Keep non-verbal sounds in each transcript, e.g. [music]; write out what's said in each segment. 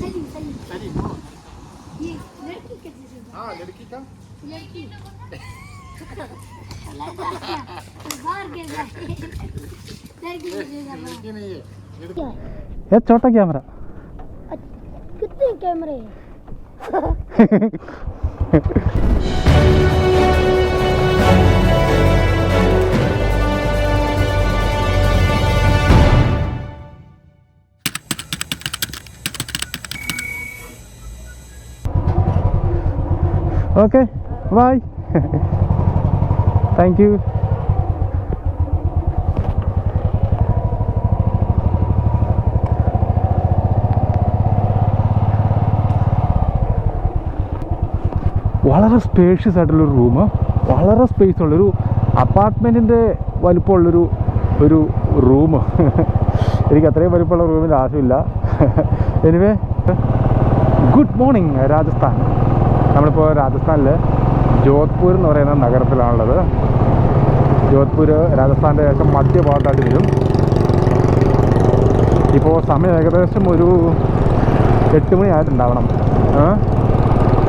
सलीम सलीम सलीम हाँ ये लड़की के जैसे था। हाँ लड़की का लड़की लड़का क्या? तो बाहर गिर जाए लड़की के जैसा था। लड़की नहीं है लड़की ये छोटा कैमरा कितने कैमरे हैं ഓക്കെ ബൈ താങ്ക് യു വളരെ സ്പേഷ്യസ് ആയിട്ടുള്ളൊരു റൂം വളരെ സ്പേസ് ഉള്ളൊരു അപ്പാർട്ട്മെന്റിന്റെ വലുപ്പമുള്ളൊരു ഒരു റൂം [laughs] എനിക്ക് അത്രയും വലുപ്പമുള്ള റൂമിന്റെ ആവശ്യമില്ല. Anyway good morning Rajasthan. നമ്മളിപ്പോൾ രാജസ്ഥാനിൽ ജോധ്പൂർ എന്ന് പറയുന്ന നഗരത്തിലാണുള്ളത്. ജോധ്പൂർ രാജസ്ഥാന്റെ ഏകദേശം മധ്യഭാഗത്തായിട്ട് വരും. ഇപ്പോൾ സമയം ഏകദേശം ഒരു എട്ട് മണി ആയിട്ടുണ്ടാവണം?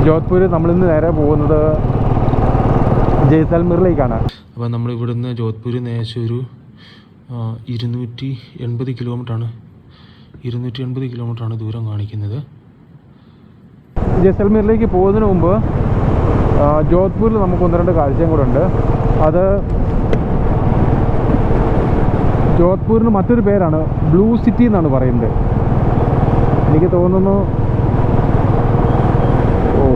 ജോധ്പൂർ നമ്മളിന്ന് നേരെ പോകുന്നത് ജയ്സാൽമീറിലേക്കാണ്. അപ്പോൾ നമ്മൾ ഇവിടുന്ന് ജോധ്പൂർ ഏകദേശം ഒരു ഇരുന്നൂറ്റി എൺപത് കിലോമീറ്ററാണ്. ഇരുന്നൂറ്റി എൺപത് കിലോമീറ്ററാണ് ദൂരം കാണിക്കുന്നത്. ജയ്സൽമീറിലേക്ക് പോകുന്നതിന് മുമ്പ് ജോധ്പൂരിൽ നമുക്ക് ഒന്ന് രണ്ട് കാഴ്ചയും കൂടെ ഉണ്ട്. അത് ജോധ്പൂരിന് മറ്റൊരു പേരാണ് ബ്ലൂ സിറ്റി എന്നാണ് പറയുന്നത്. എനിക്ക് തോന്നുന്നു ഓ.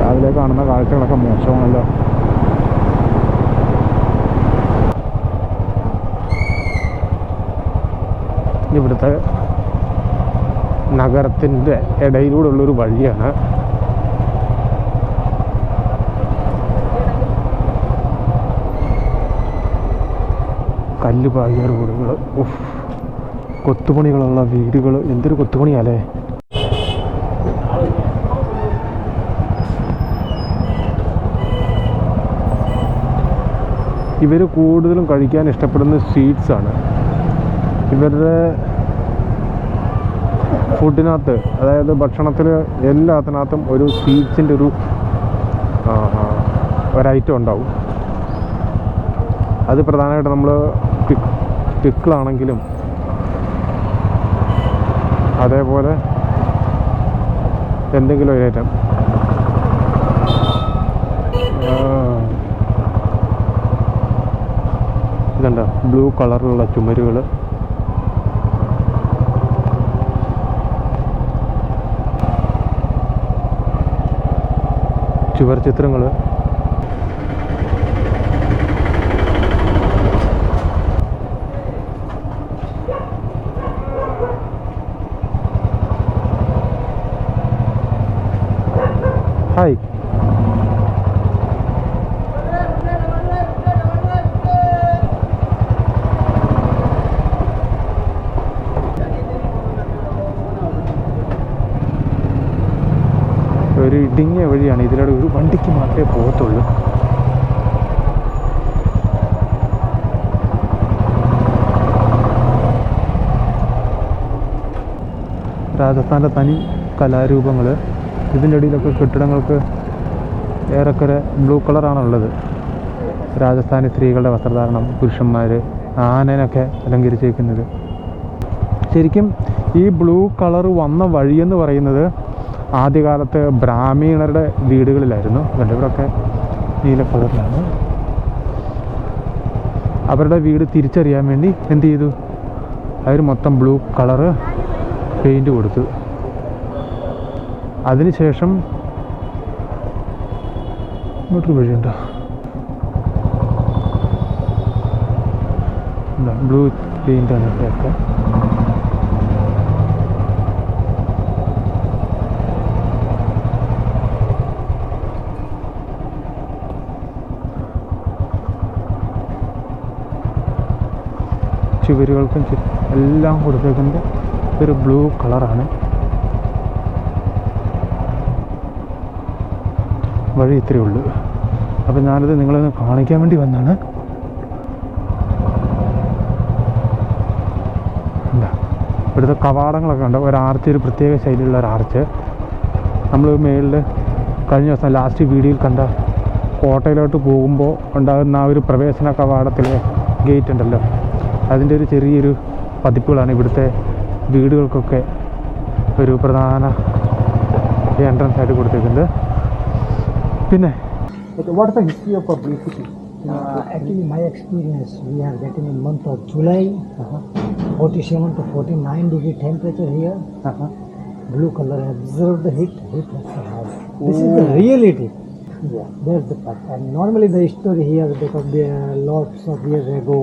രാവിലെ കാണുന്ന കാഴ്ചകളൊക്കെ മോശമാണല്ലോ. ഇവിടുത്തെ നഗരത്തിന്റെ ഇടയിലൂടെയുള്ളൊരു വഴിയാണ്. കല്ല് പാകിയ റോഡുകൾ കൊത്തുപണികളുള്ള വീടുകൾ എന്തൊരു കൊത്തുപണിയാലേ. ഇവർ കൂടുതലും കഴിക്കാൻ ഇഷ്ടപ്പെടുന്ന സ്വീറ്റ്സാണ്. ഇവരുടെ ഫുഡിനകത്ത് അതായത് ഭക്ഷണത്തിൽ എല്ലാത്തിനകത്തും ഒരു സ്വീറ്റ്സിന്റെ ഒരു ഒരൈറ്റം ഉണ്ടാവും. അത് പ്രധാനമായിട്ട് നമ്മൾ പിക്കിളാണെങ്കിലും അതേപോലെ എന്തെങ്കിലും ഒരു ഐറ്റം ഇതുണ്ട്? ബ്ലൂ കളറിലുള്ള ചുമരുകൾ ചുവർ ചിത്രങ്ങൾ. ഹായ് ഒരു ഇടുങ്ങിയ വഴിയാണ് ഇതിലൂടെ ഒരു വണ്ടിക്ക് മാത്രമേ പോകത്തുള്ളൂ. രാജസ്ഥാന്റെ തനി കലാരൂപങ്ങൾ ഇതിന്റെ ഇടയിലൊക്കെ കെട്ടിടങ്ങൾക്ക് ഏറെക്കുറെ ബ്ലൂ കളറാണുള്ളത്. രാജസ്ഥാനി സ്ത്രീകളുടെ വസ്ത്രധാരണം പുരുഷന്മാർ ആനനൊക്കെ അലങ്കരിച്ചേക്കുന്നത്. ശരിക്കും ഈ ബ്ലൂ കളർ വന്ന വഴിയെന്ന് പറയുന്നത് ആദ്യകാലത്ത് ബ്രാഹ്മീണരുടെ വീടുകളിലായിരുന്നു. കണ്ടോ ഇവിടെയൊക്കെ നീല കളറിലാണ്. അവരുടെ വീട് തിരിച്ചറിയാൻ വേണ്ടി എന്ത് ചെയ്തു? അവർ മൊത്തം ബ്ലൂ കളറ് പെയിന്റ് കൊടുത്തു. അതിനുശേഷം ഇങ്ങോട്ടൊരു വഴിയുണ്ടോ. ബ്ലൂ പെയിന്റാണ് ഇവിടെയൊക്കെ. ചുവരുകൾക്കും എല്ലാം കൊടുത്തേക്കുന്നത് ഒരു ബ്ലൂ കളറാണ്. വഴി ഇത്രയേ ഉള്ളൂ. അപ്പം ഞാനത് നിങ്ങളൊന്ന് കാണിക്കാൻ വേണ്ടി വന്നാണ്. ഇവിടുത്തെ കവാടങ്ങളൊക്കെ ഉണ്ട് ഒരു ആർച്ച് ഒരു പ്രത്യേക ശൈലിയുള്ള ഒരു ആർച്ച്. നമ്മൾ മേളിൽ കഴിഞ്ഞ ദിവസം ലാസ്റ്റ് വീഡിയോയിൽ കണ്ട കോട്ടയിലോട്ട് പോകുമ്പോൾ ഉണ്ടാകുന്ന ആ ഒരു പ്രവേശന കവാടത്തിലെ ഗേറ്റ് ഉണ്ടല്ലോ. അതിന്റെ ഒരു ചെറിയൊരു പതിപ്പുകളാണ് ഇവിടുത്തെ വീടുകൾക്കൊക്കെ ഒരു പ്രധാന എൻട്രൻസ് ആയിട്ട് കൊടുത്തിട്ടുണ്ട് പിന്നെ what history of Uh, actually, my experience, we are getting in month of July, 47 to 49 degree temperature here. Blue color absorb the heat, heat has survived. This is the reality. Yeah, there's the fact. And normally the story here, because there are lots of years ago,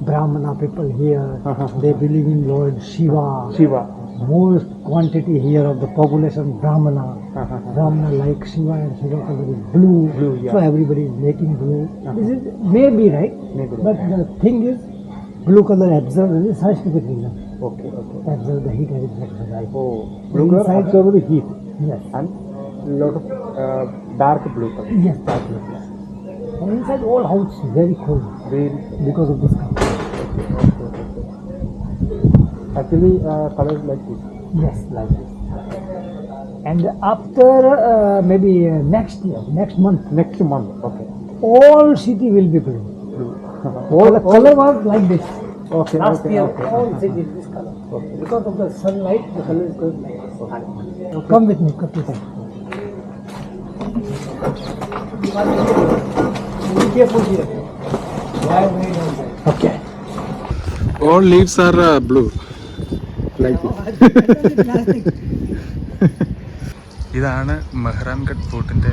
Brahmana people here, uh-huh. they believe in Lord Shiva. Shiva. Most quantity here of the population Brahmana. Uh-huh. Brahmana like Shiva and Shiva color is blue. blue yeah. So everybody is making blue. Uh-huh. This is maybe right, maybe but right. the thing is, blue color absorbs the Sanskrit reason. Okay, okay. Absorb the heat and it right. Oh, blue color absorbs the heat. Yes. And lot of uh, dark blue color. Yes, dark blue color. And inside all house very cold. Very. Because of this color actually uh, colors like this. Yes, like this. And after uh, maybe uh, next year, next month, Next month. Okay. all city will be blue. [laughs] All the color was like this. okay. Last okay, year, okay. all city is this color. Because of the sunlight, the color is going like this. Come with me, Kapita. Be careful here. Why very outside? Okay. All leaves are uh, blue. Like. ഇതാണ് മെഹ്റാൻഗഡ് ഫോർട്ടിന്റെ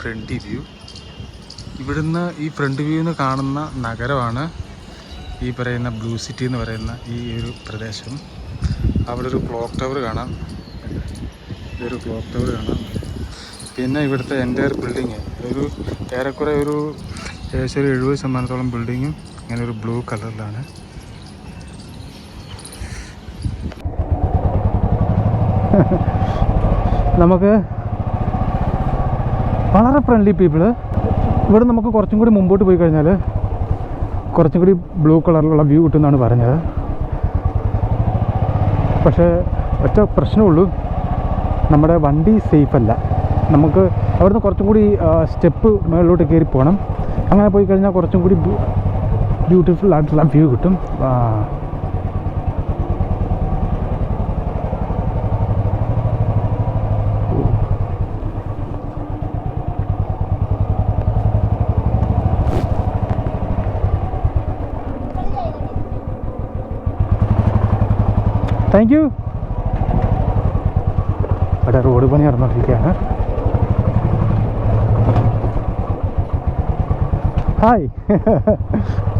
front view ഇവിടുന്ന് ഈ front view എന്ന് കാണുന്ന നഗരമാണ് ഈ പറയുന്ന blue city എന്ന് പറയുന്ന ഈ ഒരു പ്രദേശം. അവിടെ ഒരു ക്ലോക്ക് ടവർ കാണാം. ഒരു ക്ലോക്ക് ടവർ കാണാം. പിന്നെ ഇവിടുത്തെ എന്റയർ ബിൽഡിങ് ഒരു ഏറെക്കുറെ ഒരു ഏകദേശം ഒരു എഴുപത് ശതമാനത്തോളം ബിൽഡിങ്ങും ഇങ്ങനെ ഒരു ബ്ലൂ കളറിലാണ് നമുക്ക് വളരെ ഫ്രണ്ട്ലി പീപ്പിൾ ഇവിടെ നമുക്ക് കുറച്ചും കൂടി മുമ്പോട്ട് പോയി കഴിഞ്ഞാൽ കുറച്ചും കൂടി ബ്ലൂ കളറിലുള്ള വ്യൂ കിട്ടുമെന്നാണ് പറഞ്ഞത്. പക്ഷേ ഒറ്റ പ്രശ്നമുള്ളൂ നമ്മുടെ വണ്ടി സേഫ് അല്ല. നമുക്ക് അവിടുന്ന് കുറച്ചും കൂടി സ്റ്റെപ്പ് മുകളിലോട്ട് കയറി പോകണം അങ്ങനെ പോയി കഴിഞ്ഞാൽ കുറച്ചും കൂടി ബ്യൂട്ടിഫുൾ ആയിട്ടുള്ള വ്യൂ കിട്ടും. താങ്ക് യു ഇവിടെ റോഡ് പണി നടന്നുകൊണ്ടിരിക്കുകയാണ് ഹായ് [laughs]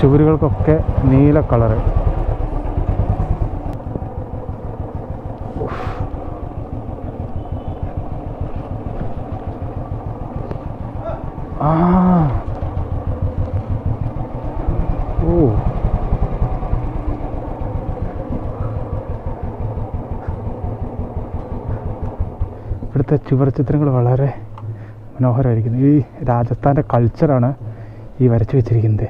ചുവരുകൾക്കൊക്കെ നീല കളറ് ആ ഓ ഇവിടുത്തെ ചുവർ ചിത്രങ്ങൾ വളരെ മനോഹരമായിരിക്കുന്നു. ഈ രാജസ്ഥാന്റെ കൾച്ചറാണ് ഈ വരച്ചു വെച്ചിരിക്കുന്നത്.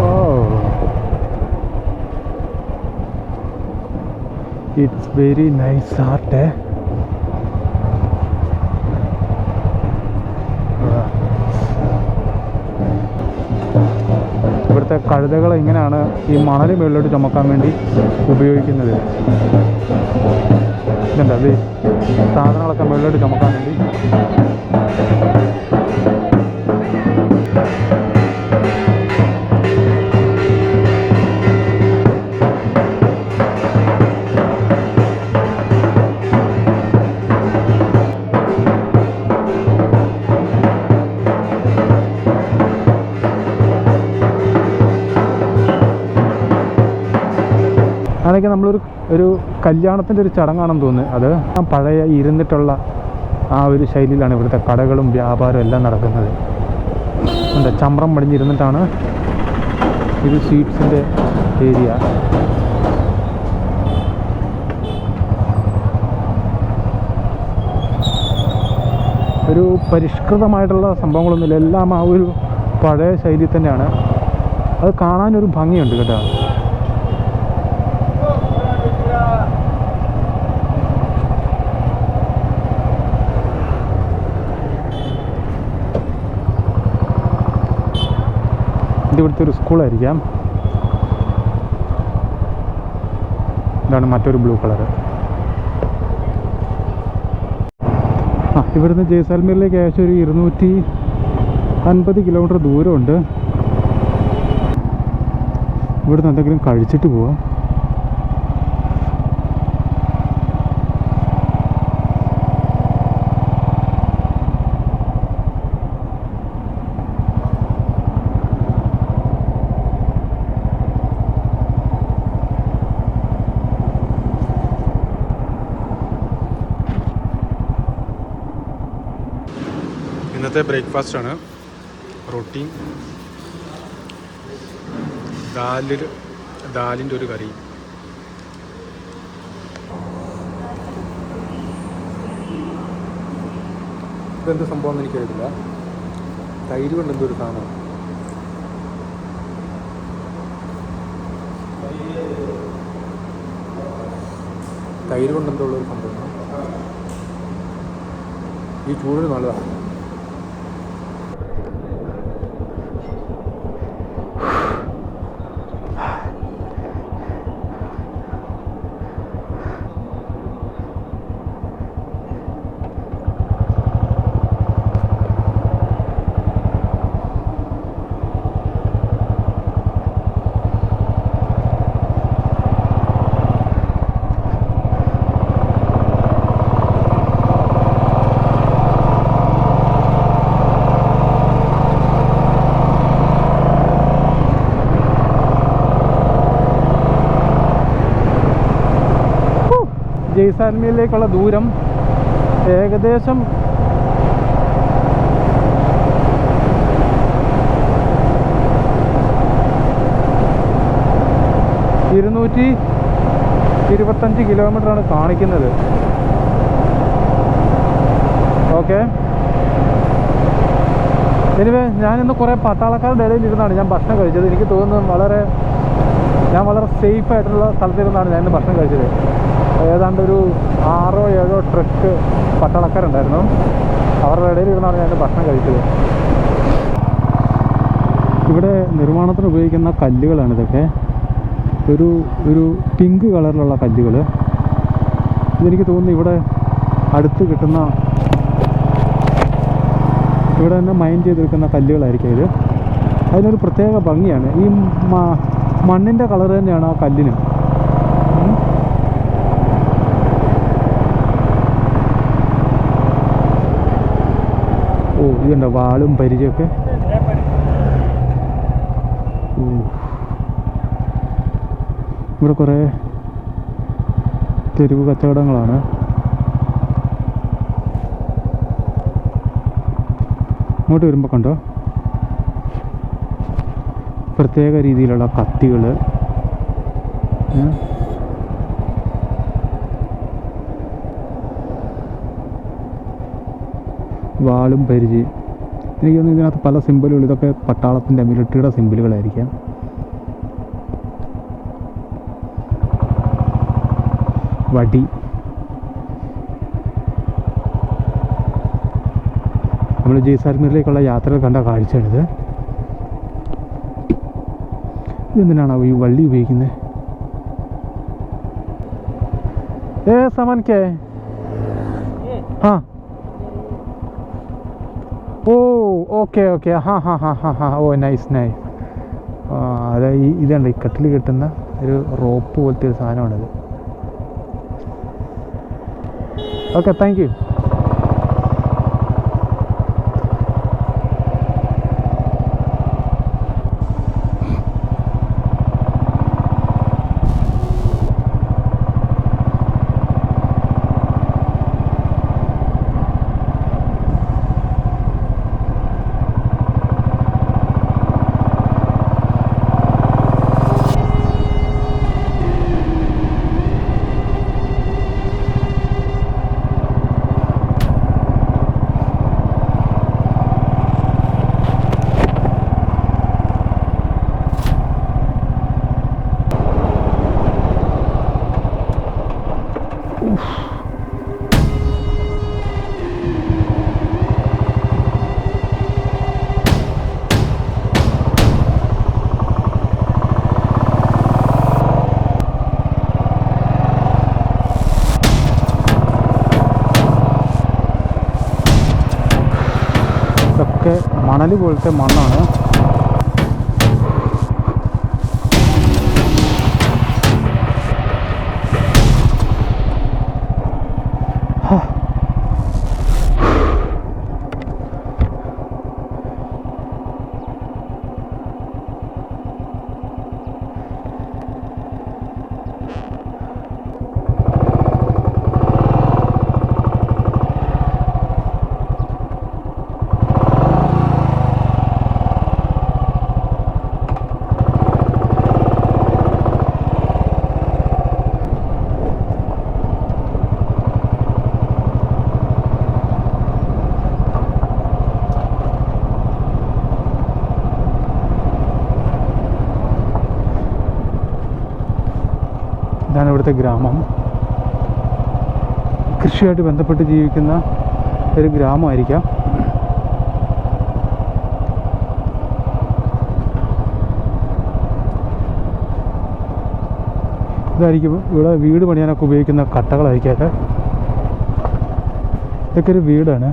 ഓ. ഇറ്റ്സ് വെരി നൈസ് ആർട്ട് ഇവിടുത്തെ കഴുതകൾ ഇങ്ങനെയാണ് ഈ മണൽ മുകളിലോട്ട് ചുമക്കാൻ വേണ്ടി ഉപയോഗിക്കുന്നത്? സാധനങ്ങളൊക്കെ മുകളിലോട്ട് ചുമക്കാൻ വേണ്ടി. അതൊക്കെ നമ്മളൊരു ഒരു കല്യാണത്തിന്റെ ഒരു ചടങ്ങാണെന്ന് തോന്നുന്നു. അത് പഴയ ഇരുന്നിട്ടുള്ള ആ ഒരു ശൈലിയിലാണ് ഇവിടുത്തെ കടകളും വ്യാപാരവും എല്ലാം നടക്കുന്നത്. എന്താ ചമ്രം പടിഞ്ഞിരുന്നിട്ടാണ് ഇത് സ്വീറ്റ്സിന്റെ ഏരിയ. ഒരു പരിഷ്കൃതമായിട്ടുള്ള സംഭവങ്ങളൊന്നുമില്ല. എല്ലാം ആ ഒരു പഴയ ശൈലി തന്നെയാണ്. അത് കാണാനൊരു ഭംഗിയുണ്ട് കേട്ടോ. ഇവിടുത്തെ ഒരു സ്കൂളായിരിക്കാം. ഇതാണ് മറ്റൊരു ബ്ലൂ കളർ ആ ഇവിടുന്ന് ജയ്സാൽമീറിലേക്ക് ഏകദേശം ഒരു ഇരുന്നൂറ്റി അൻപത് കിലോമീറ്റർ ദൂരമുണ്ട്. ഇവിടുന്ന് എന്തെങ്കിലും കഴിച്ചിട്ട് പോവാം. ഇന്നത്തെ ബ്രേക്ക്ഫാസ്റ്റ് ആണ് റൊട്ടി. ദാലിൽ ദാലിന്റെ ഒരു കറി. ഇതെന്ത് സംഭവം എന്ന് എനിക്കറിയില്ല. തൈര് കൊണ്ട് എന്തൊരു സാധനം? തൈര് കൊണ്ട് എന്തോ ഒരു സംഭവം. ഈ ചൂടിന് നല്ലതാണ്. ജയ്സാൽമീറിലേക്കുള്ള ദൂരം ഏകദേശം ഇരുന്നൂറ്റി ഇരുപത്തഞ്ച് കിലോമീറ്ററാണ് കാണിക്കുന്നത്. ഓക്കെ. എനിവേ ഞാനിന്ന് കുറേ പട്ടാളക്കാരുടെ ഇടയിൽ ഇരുന്നാണ് ഞാൻ ഭക്ഷണം കഴിച്ചത്. എനിക്ക് തോന്നുന്നു വളരെ ഞാൻ വളരെ സേഫ് ആയിട്ടുള്ള സ്ഥലത്തിരുന്നാണ് ഞാൻ ഇന്ന് ഭക്ഷണം കഴിച്ചത്. ഏതാണ്ട് ഒരു ആറോ ഏഴോ ട്രക്ക് പട്ടാളക്കാരുണ്ടായിരുന്നു. അവരുടെ ഇടയിൽ ഇരുന്നാണ് ഞാൻ ഭക്ഷണം കഴിച്ചത്. ഇവിടെ നിർമ്മാണത്തിന് ഉപയോഗിക്കുന്ന കല്ലുകളാണ് ഇതൊക്കെ. ഒരു ഒരു പിങ്ക് കളറിലുള്ള കല്ലുകൾ ഇതെനിക്ക് തോന്നുന്നു ഇവിടെ അടുത്ത് കിട്ടുന്ന ഇവിടെ തന്നെ മൈൻ ചെയ്തെടുക്കുന്ന കല്ലുകളായിരിക്കും ഇത്. അതിനൊരു പ്രത്യേക ഭംഗിയാണ്. ഈ മണ്ണിന്റെ കളർ തന്നെയാണ് ആ കല്ലിന് ഉം. ഓ ഇതുണ്ടോ വാളും പരിചയൊക്കെ. ഇവിടെ കുറേ തെരുവ് കച്ചവടങ്ങളാണ്. ഇങ്ങോട്ട് വരുമ്പോൾ കണ്ടോ? പ്രത്യേക രീതിയിലുള്ള കത്തികൾ വാളും പരിചി എനിക്ക് തോന്നുന്നു ഇതിനകത്ത് പല സിമ്പിളുകൾ ഇതൊക്കെ പട്ടാളത്തിന്റെ മിലിറ്ററിയുടെ സിമ്പിളുകളായിരിക്കാം വടി. നമ്മൾ ജയ്സാൽമീറിലേക്കുള്ള യാത്രയിൽ കണ്ട കാഴ്ചയാണിത്. ഇതെന്തിനാണ് ഈ വള്ളി ഉപയോഗിക്കുന്നത്? ഏ സമാൻ കേ? हाँ ഓ ഓക്കെ ഓക്കെ. ഹാ ഹാ ഹാ ഹാ ഹാ ഓ നൈസ് നൈസ് അതായത് അത് ഈ ഇതുണ്ട് ഈ കട്ടിൽ കിട്ടുന്ന ഒരു റോപ്പ് പോലത്തെ ഒരു സാധനമാണിത്. ഓക്കെ താങ്ക് യു മണൽ പോലത്തെ മണ്ണാണ്. ഇവിടുത്തെ ഗ്രാമം. കൃഷിയായിട്ട് ബന്ധപ്പെട്ട് ജീവിക്കുന്ന ഒരു ഗ്രാമമായിരിക്കാം. ഇതായിരിക്കും ഇവിടെ വീട് പണിയാനൊക്കെ ഉപയോഗിക്കുന്ന കട്ടകളായിരിക്കും ഇതൊക്കെ ഒരു വീടാണ്.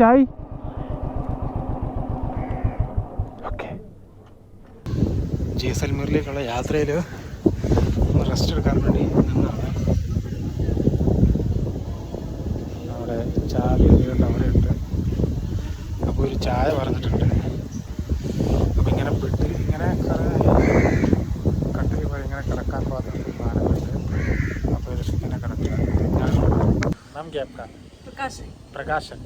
ചായ് ഓക്കെ ജയ്സൽമീറിലേക്കുള്ള യാത്രയിൽ ഒന്ന് റെസ്റ്റ് എടുക്കാൻ വേണ്ടി നിന്നാണ്. അവിടെ ചായ അവിടെ ഉണ്ട് അപ്പോൾ ഒരു ചായ പറഞ്ഞിട്ടുണ്ട്. അപ്പോൾ ഇങ്ങനെ പെട്ട് ഇങ്ങനെ കട്ടിൽ പോയി ഇങ്ങനെ കിടക്കാൻ പാത്രത്തിൽ അപ്പോൾ ഇങ്ങനെ കിടക്കുക പ്രകാശൻ പ്രകാശൻ.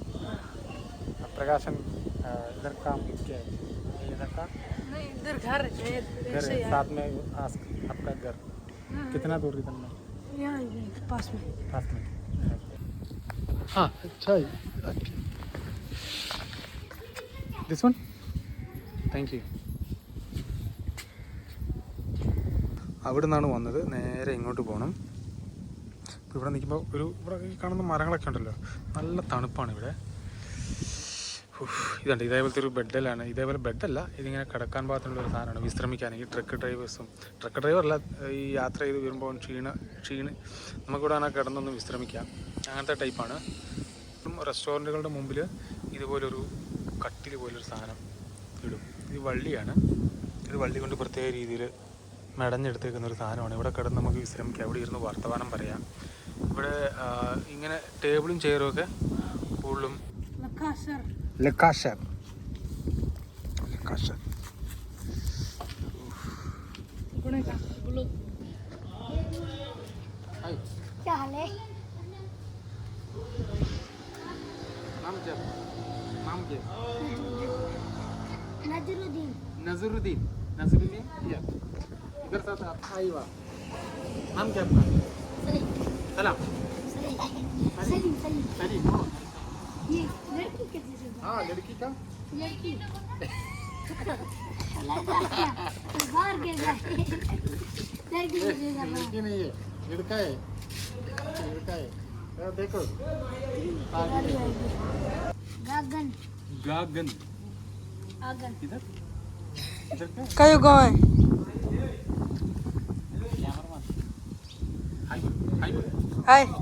प्रकाशन प्रकाशन अ, इधर काम क्या है ये इधर का नहीं इधर घर है घर ऐसे है यार साथ में आस- आपका घर कितना दूर इधर में यहाँ इधर पास में पास में हाँ अच्छा दिस वन താങ്ക് യു അവിടെ നിന്നാണ് വന്നത് നേരെ ഇങ്ങോട്ട് പോകണം ഇപ്പോൾ ഇവിടെ നിൽക്കുമ്പോൾ ഒരു ഇവിടെ ഈ കാണുന്ന മരങ്ങളൊക്കെ ഉണ്ടല്ലോ നല്ല തണുപ്പാണ് ഇവിടെ ഉഫ്, ഇതുണ്ട്. ഇതേപോലത്തെ ഒരു ബെഡിലാണ്. ഇതേപോലെ ബെഡല്ല. ഇതിങ്ങനെ കിടക്കാൻ പാകത്തിനുള്ള ഒരു സാധനമാണ്. വിശ്രമിക്കാൻ ഈ ട്രക്ക് ഡ്രൈവേഴ്സും ട്രക്ക് ഡ്രൈവറല്ല ഈ യാത്ര ചെയ്ത് വരുമ്പോൾ ക്ഷീണ ക്ഷീണ്. നമുക്കിവിടെ അങ്ങനെ കിടന്നൊന്ന് വിശ്രമിക്കാം. അങ്ങനത്തെ ടൈപ്പാണ്. റെസ്റ്റോറന്റുകളുടെ മുമ്പിൽ ഇതുപോലൊരു കട്ടിൽ പോലൊരു സാധനം ഇടും. ഇത് വള്ളിയാണ്. ഇത് വള്ളി കൊണ്ട് പ്രത്യേക രീതിയിൽ മെടഞ്ഞെടുത്തേക്കുന്ന ഒരു സാധനമാണ്. ഇവിടെ കിടന്ന് നമുക്ക് വിശ്രമിക്കാം. ഇവിടെ ഇരുന്ന് വർത്തമാനം പറയാം. ഇവിടെ ഇങ്ങനെ ടേബിളും ചെയറും ഒക്കെ കൂടുതലും Le cachet. Le cachet. Nazruddin. Nazruddin. Nazruddin. या. इधर साथ आई वाह नाम क्या आपका सलाम सलीम सलीम सलीम ये लड़की कैसे हाँ लड़की का। लड़की। बाहर लड़की नहीं है लड़का है। लड़का है। देखो। गागन। गागन। आगन। इधर? इधर क्या? कयो गाँव है। हाय। हाय।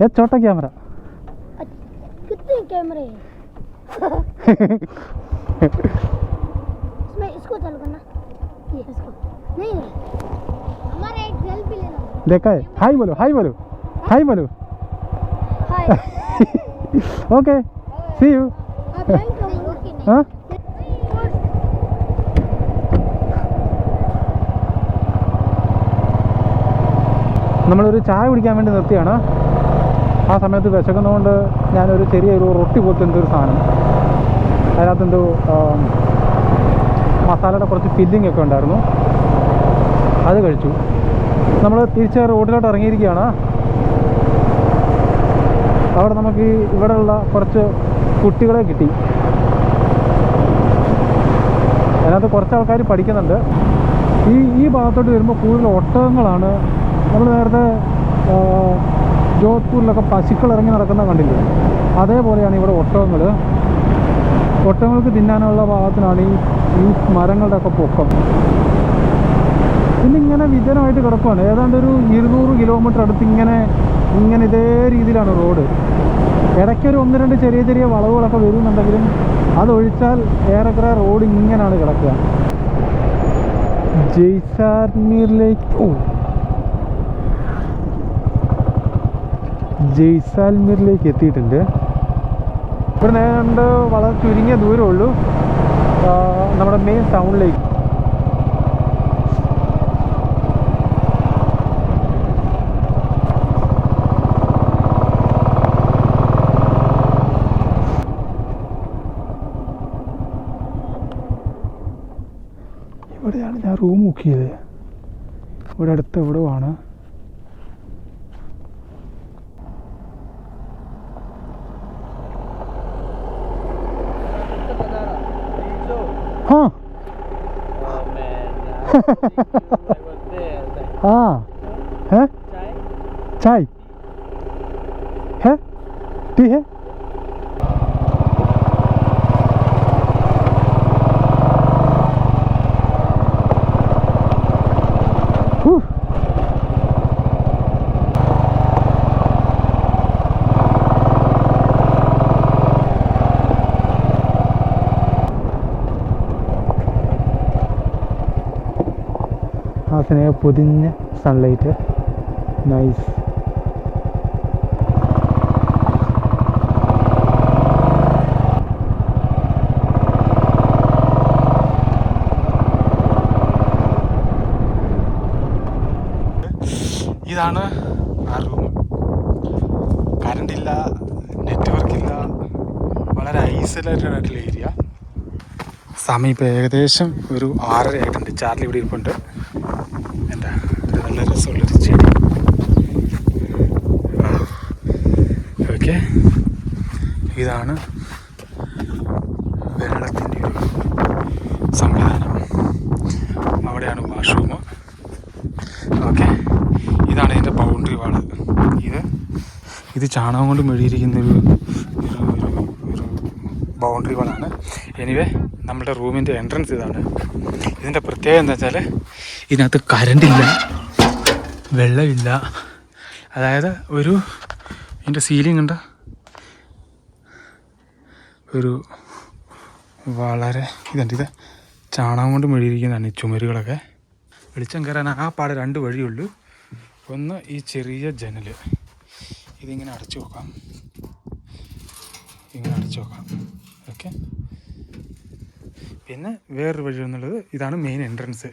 ये छोटा कैमरा। कितने कैमरे हैं? इसमें इसको चालू करना। ये इसको। नहीं हमारा एक सेल्फी लेना। देखा है? हाय बोलो हाय बोलो। हाय बोलो। हाय। ओके सी यू हाँ? നമ്മളൊരു ചായ കുടിക്കാൻ വേണ്ടി നിർത്തിയാണ്. ആ സമയത്ത് വിശക്കുന്നതുകൊണ്ട് ഞാനൊരു ചെറിയൊരു റൊട്ടി പോലത്തെ എന്തോ ഒരു സാധനം. അതിനകത്ത് എന്തോ മസാലയുടെ കുറച്ച് ഫില്ലിംഗ് ഒക്കെ ഉണ്ടായിരുന്നു. അത് കഴിച്ചു. നമ്മൾ തിരിച്ച് റോഡിലോട്ട് ഇറങ്ങിയിരിക്കുകയാണ്. അവിടെ നമുക്ക് ഇവിടെയുള്ള കുറച്ച് കുട്ടികളെ കിട്ടി. അതിനകത്ത് കുറച്ച് ആൾക്കാർ പഠിക്കുന്നുണ്ട്. ഈ ഈ ഭാഗത്തോട്ട് വരുമ്പോൾ കൂടുതൽ ഒട്ടകങ്ങളാണ് നമ്മൾ നേരത്തെ ജോധ്പൂരിലൊക്കെ പശുക്കൾ ഇറങ്ങി നടക്കുന്ന കണ്ടില്ലേ? അതേപോലെയാണ് ഇവിടെ ഒട്ടകങ്ങൾ ഒട്ടകങ്ങൾക്ക് തിന്നാനുള്ള ഭാഗത്തിനാണ് ഈ ഈ മരങ്ങളുടെ ഒക്കെ പൊക്കം. പിന്നെ ഇങ്ങനെ വിജനമായിട്ട് കിടക്കുകയാണ് ഏതാണ്ട് ഒരു ഇരുന്നൂറ് കിലോമീറ്റർ അടുത്ത് ഇങ്ങനെ ഇങ്ങനെ ഇതേ രീതിയിലാണ് റോഡ്. ഇടയ്ക്കൊരു ഒന്ന് രണ്ട് ചെറിയ ചെറിയ വളവുകളൊക്കെ വരുന്നുണ്ടെങ്കിലും അതൊഴിച്ചാൽ ഏറെക്കുറെ റോഡ് ഇങ്ങനെയാണ് കിടക്കുക. ജയ്സാർമീറിലേക്ക് ഓ ജയ്സാൽമീറിലേക്ക് എത്തിയിട്ടുണ്ട്. ഇവിടെ നേണ്ട വളരെ ചുരുങ്ങിയ ദൂരമുള്ളൂ നമ്മുടെ മെയിൻ ടൗണിലേക്ക് ഇവിടെയാണ് ഞാൻ റൂം ബുക്ക് ചെയ്തത്. ഇവിടെ അടുത്ത് എവിടെ ആണ്. Huh? Oh man. I [laughs] was there. Ah. Huh? Chai? Chai? Huh? Tea? ആ സ്നേഹ പൊതിഞ്ഞ സൺലൈറ്റ് നൈസ് ഇതാണ് ആ റൂം കറണ്ട് ഇല്ല നെറ്റ്വർക്ക് ഇല്ല. വളരെ ഐസൊലേറ്റഡ് ആയിട്ടുള്ള ഏരിയ സമയം ഇപ്പോൾ ഏകദേശം ഒരു ആറര ആയിട്ടുണ്ട് ചാർലി ഇവിടെ ഇരിപ്പുണ്ട്. രസമുള്ളൊരു ചെടി ഓക്കെ ഇതാണ് വെള്ളത്തിന്റെ ഒരു സംവിധാനം. അവിടെയാണ് വാഷ്റൂം ഓക്കെ ഇതാണ് ഇതിന്റെ ബൗണ്ടറി വാൾ ഇത് ഇത് ചാണകം കൊണ്ട് മെഴുകിയിരിക്കുന്ന ഒരു ബൗണ്ടറി വാളാണ് എനിവേ നമ്മുടെ റൂമിന്റെ എൻട്രൻസ് ഇതാണ്. ഇതിന്റെ പ്രത്യേകത എന്താ വെച്ചാൽ ഇതിനകത്ത് കരണ്ടില്ല വെള്ളമില്ല. അതായത് ഒരു ഇതിന്റെ സീലിംഗ് ഉണ്ട്. ഒരു വളരെ ഇതുണ്ട്. ഇത് ചാണകം കൊണ്ട് മെഴുകിയിരിക്കുന്നതാണ് ഈ ചുമരുകളൊക്കെ. വെളിച്ചം കയറാൻ ആ പാടെ രണ്ട് വഴിയുള്ളൂ ഒന്ന് ഈ ചെറിയ ജനൽ ഇതിങ്ങനെ അടച്ചു നോക്കാം ഇങ്ങനെ അടച്ചു നോക്കാം ഓക്കെ പിന്നെ വേറൊരു വഴി എന്നുള്ളത് ഇതാണ് മെയിൻ എൻട്രൻസ്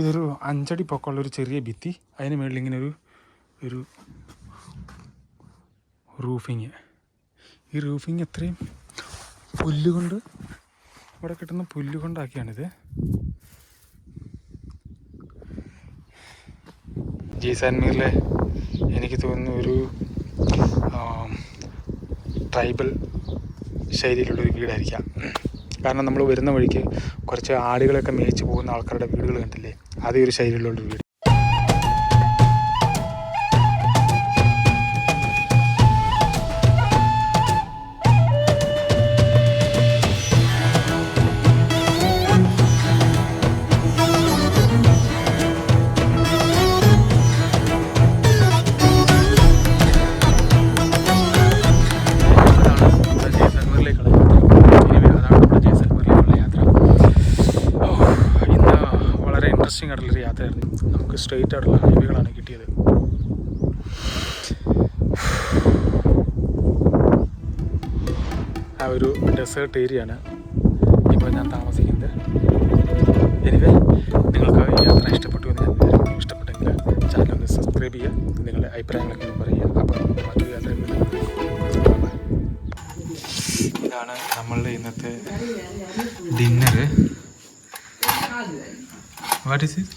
ഇതൊരു അഞ്ചടി പൊക്കമുള്ള ഒരു ചെറിയ ഭിത്തി. അതിന് മുകളിൽ ഇങ്ങനെ ഒരു ഒരു റൂഫിങ് ഈ റൂഫിങ് എത്രയും പുല്ലുകൊണ്ട് ഇവിടെ കിട്ടുന്ന പുല്ലുകൊണ്ടാക്കിയാണിത്. ജീസാൻമീറിലെ എനിക്ക് തോന്നുന്നു ഒരു ട്രൈബൽ ശൈലിയിലുള്ളൊരു വീടായിരിക്കാം. കാരണം നമ്മൾ വരുന്ന വഴിക്ക് കുറച്ച് ആടുകളൊക്കെ മേയിച്ച് പോകുന്ന ആൾക്കാരുടെ വീടുകൾ കണ്ടില്ലേ? അതേ ഒരു ശൈലിയിലുള്ള വീട്. സ്ട്രെയിറ്റ് ആയിട്ടുള്ള ഹൈവേകളാണ് കിട്ടിയത്. ആ ഒരു ഡെസേർട്ട് ഏരിയയാണ് ഇപ്പോൾ ഞാൻ താമസിക്കുന്നത്. എനിവേ നിങ്ങൾക്ക് യാത്ര ഇഷ്ടപ്പെട്ടു എന്ന് ഞാൻ ഇഷ്ടപ്പെട്ടെങ്കിൽ ചാനൽ ഒന്ന് സബ്സ്ക്രൈബ് ചെയ്യുക. നിങ്ങളുടെ അഭിപ്രായങ്ങളൊക്കെ ഒന്ന് പറയുക. അപ്പോൾ മറ്റൊരു യാത്ര. ഇതാണ് നമ്മളുടെ ഇന്നത്തെ dinner what is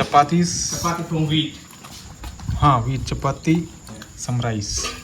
chapati chapati from wheat हाँ वीट चपाती समराइज yeah.